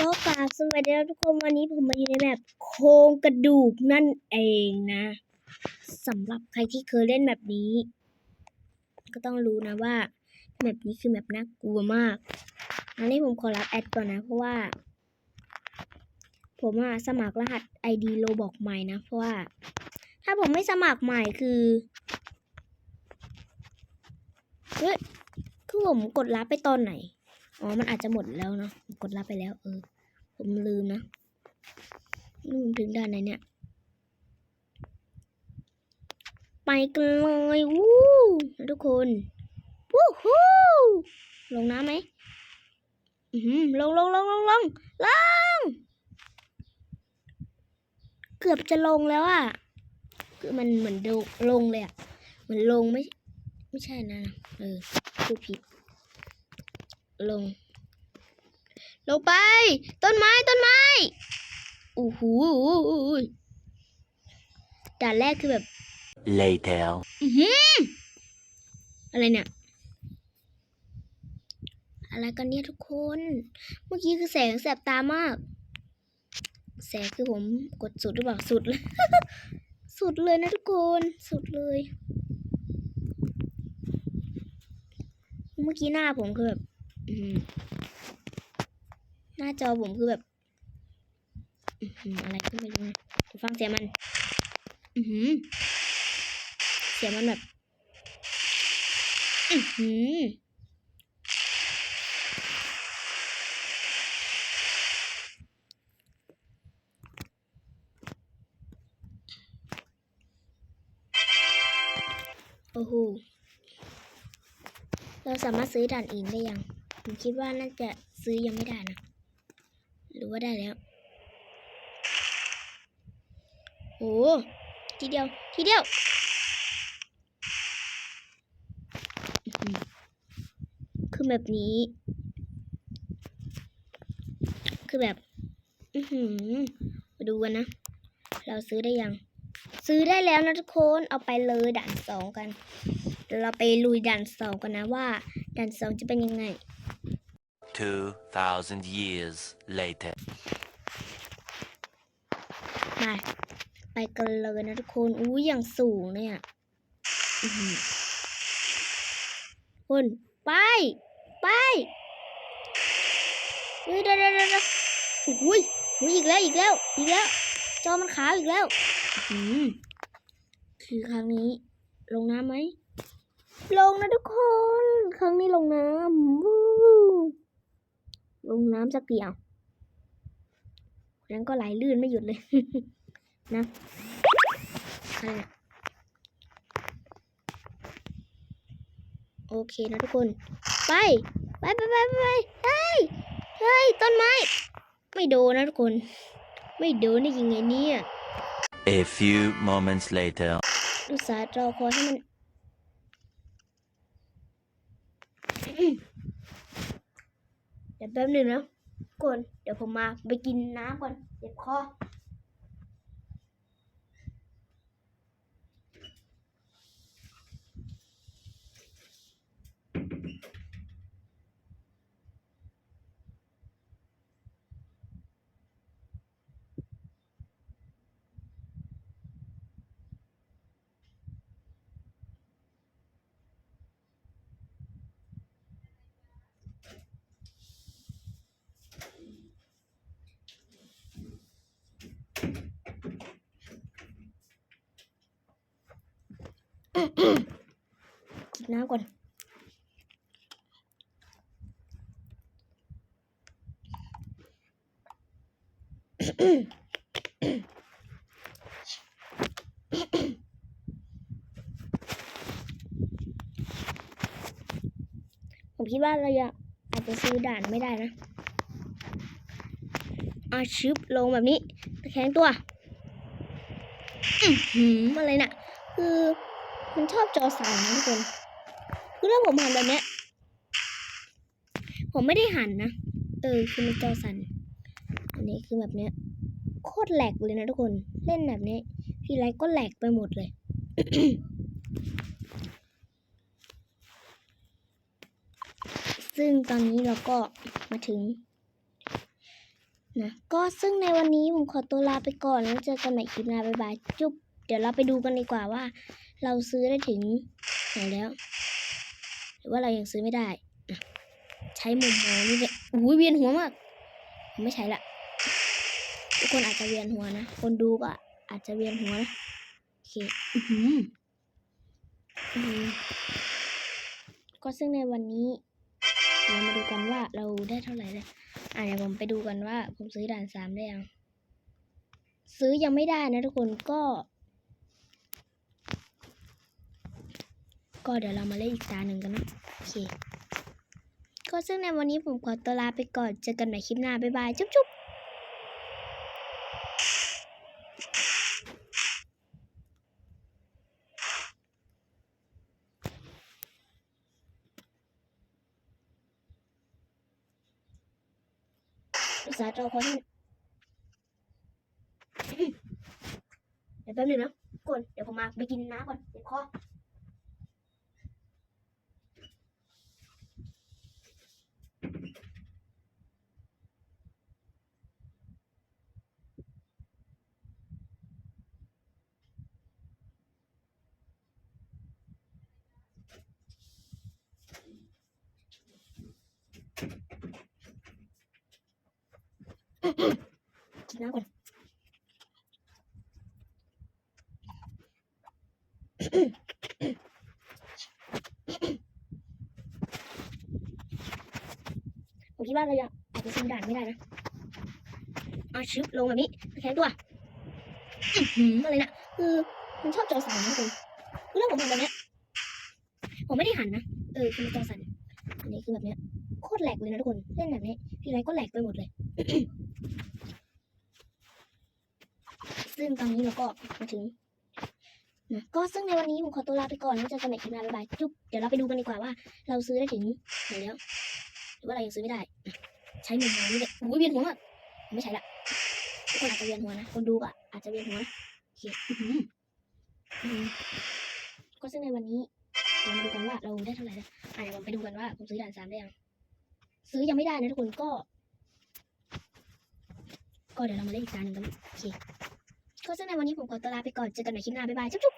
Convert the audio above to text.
ก็กราบสวัสดีทุกคนวันนี้ผมมาอยู่ในแบบโครงกระดูกนั่นเองนะสำหรับใครที่เคยเล่นแบบนี้ ก็ต้องรู้นะว่าแบบนี้คือแบบน่ากลัวมาก อันนี้ผมขอรับแอดก่อนนะ เพราะว่า ผมอะสมัครรหัส ID โลบอกใหม่นะ เพราะว่า ถ้าผมไม่สมัครใหม่คือเฮ้ยคือผมกดรับไปตอนไหน อ๋อ มันอาจจะหมดแล้วเนาะ กดรับไปแล้ว เออ ผมลืมนะนี่ผมถึงด้านไหนเนี่ย ไปกันเลยวู้ทุกคนวู้ฮู้ลงน้ำไหมอือหือลงลงลงลงลงลง เกือบจะลงแล้วอะคือมันเหมือนดลงเลยอะเหมือนลงไม่ ไม่ใช่นะ เออพูดผิด ลง ลงไป ต้นไม้ต้นไม้โอ้โหด่านแรกคือแบบ Later. อือหืออะไรเนี่ย อะไรกันเนี่ยทุกคน เมื่อกี้คือแสงแสบตามาก แสงคือผมกดสุดหรือเปล่าสุดเลย สุดเลยนะทุกคน สุดเลย เมื่อกี้หน้าผมคือแบบอือ หน้าจอผมคือแบบออะไรก็ไม่รู้นะเดี๋ยวฟังเสียงมัน อือหือเสียงมันแบบ อือหือโอ้โห เราสามารถซื้อด่านอื่นได้ยัง ผมคิดว่าน่าจะซื้อยังไม่ได้นะ หรือว่าได้แล้ว โอ้ทีเดียว ทีเดียว คือแบบนี้ คือแบบ อือหือมดูกันนะ เราซื้อได้ยัง ซื้อได้แล้วนะทุกคน เอาไปเลยด่านสองกันเดี๋ยวเราไปลุยด่านสองกันนะว่าด่านสองจะเป็นยังไง 2,000 years later. ไปไปกันเลยนะทุกคน อู้อย่างสูงเนี่ยคนไป ไปเฮ้ยเดี๋ยวเดี๋ยวเดี๋ยวอุ้ยอุ้ยอีกแล้ว อีกแล้ว อีกแล้ว จอมันขาวอีกแล้ว อื้อหือคือครั้งนี้ ลงน้ำไหม ลงนะทุกคน ครั้งนี้ลงน้ำ งน้ำสักทีเอานั้นก็ไหลลื่นไม่หยุดเลย นะอะไรนะโอเคนะทุกคนไปไป ไปไปไปไปเฮ้ย เฮ้ย ต้นไม้ ไม่โดนนะทุกคน ไม่โดนได้ยังไงเนี่ย A few moments later. อุตส่าห์รอคอยให้มัน เดี๋ยวแป๊บหนึ่งนะก่อนเดี๋ยวผมมาไปกินน้ำก่อนเจ็บคอ กินน้ำก่อนผมคิดว่าเราอาจจะซื้อด่านไม่ได้นะอาชึบลงแบบนี้ตะแคงตัว อือหืออะไรน่ะคือ มันชอบจอสั่นนะทุกคนคือถ้าผมหันแบบเนี้ยผมไม่ได้หันนะ เออ คือมันจอสั่น อันนี้คือแบบเนี้ย โคตรแหลกเลยนะทุกคน เล่นแบบนี้ทีไรก็แหลกไปหมดเลย ซึ่งตอนนี้เราก็มาถึงนะ ก็ซึ่งในวันนี้ผมขอตัวลาไปก่อนแล้วเจอกันใหม่คลิปหน้าบ๊ายบาย จุ๊บ เดี๋ยวเราไปดูกันดีกว่าว่า เราซื้อได้ถึงไหนแล้ว หรือว่าเรายังซื้อไม่ได้ ใช้มุมมองนี่เลยอุ้ยเวียนหัวมาก ไม่ใช้ละ ทุกคนอาจจะเวียนหัวนะ คนดูก็อาจจะเวียนหัวนะโอเคอือหืก็ซึ่งในวันนี้ เรามาดูกันว่าเราได้เท่าไหร่เลยอะเดี๋ยวผมไปดูกันว่าผมซื้อด่านสามได้ยัง ซื้อยังไม่ได้นะทุกคนก็ ก็เดี๋ยวเรามาเล่นอีกตาหนึ่งกันนะโอเคก็ซึ่งในวันนี้ผมขอตัวลาไปก่อน เจอกันใหม่คลิปหน้า บ๊ายบาย จุ๊บจุ๊บสาห์จอคนเดี๋ยวแป๊บนึงนะทุกคนเดี๋ยวผมมาไปกินน้ำก่อนเดี๋ยวคอ กินน้ำก่อนผมคิดว่าเรายังอาจจะซื้อด่านไม่ได้นะเอาชึบลงแบบนี้แข็งตัวอะไรนะคือมันชอบจอสั่นนะคุณคือถ้าผมทำแบบนี้ผมไม่ได้หันนะเออคือจอสั่นอันนี้คือแบบเนี้ยโคตรแหลกเลยนะทุกคนเล่นแบบนี้พี่ไรก็แหลกไปหมดเลย ซึ่งตอนนี้เราก็มาถึงนะก็ซึ่งในวันนี้ผมขอตัวลาไปก่อนแล้วเจอกันใหม่คลิปหน้าบ๊ายบายจุ๊บเดี๋ยวเราไปดูกันดีกว่าว่า เราซื้อได้ถึงไหนแล้วหรือว่าเรายังซื้อไม่ได้ ใช้มุมมองนี่เลยอุ้ยเวียนหัวมากไม่ใช้ละทุกคนอาจจะเวียนหัวนะคนดูก็อาจจะเวียนหัวนะโอเคก็ซึ่งในวันนี้เรามาดูกันว่าเราได้เท่าไหร่แล้วอะเดี๋ยวเราไปดูกันว่าผมซื้อด่านสามได้ยังซื้อยังไม่ได้นะทุกคนก็ ก็เดี๋ยวเรามาเล่นอีกตาหนึ่งกันโอเค ก็ซึ่งในวันนี้ผมขอตัวลาไปก่อน เจอกันใหม่คลิปหน้า บ๊ายบาย จุ๊บจุ๊บ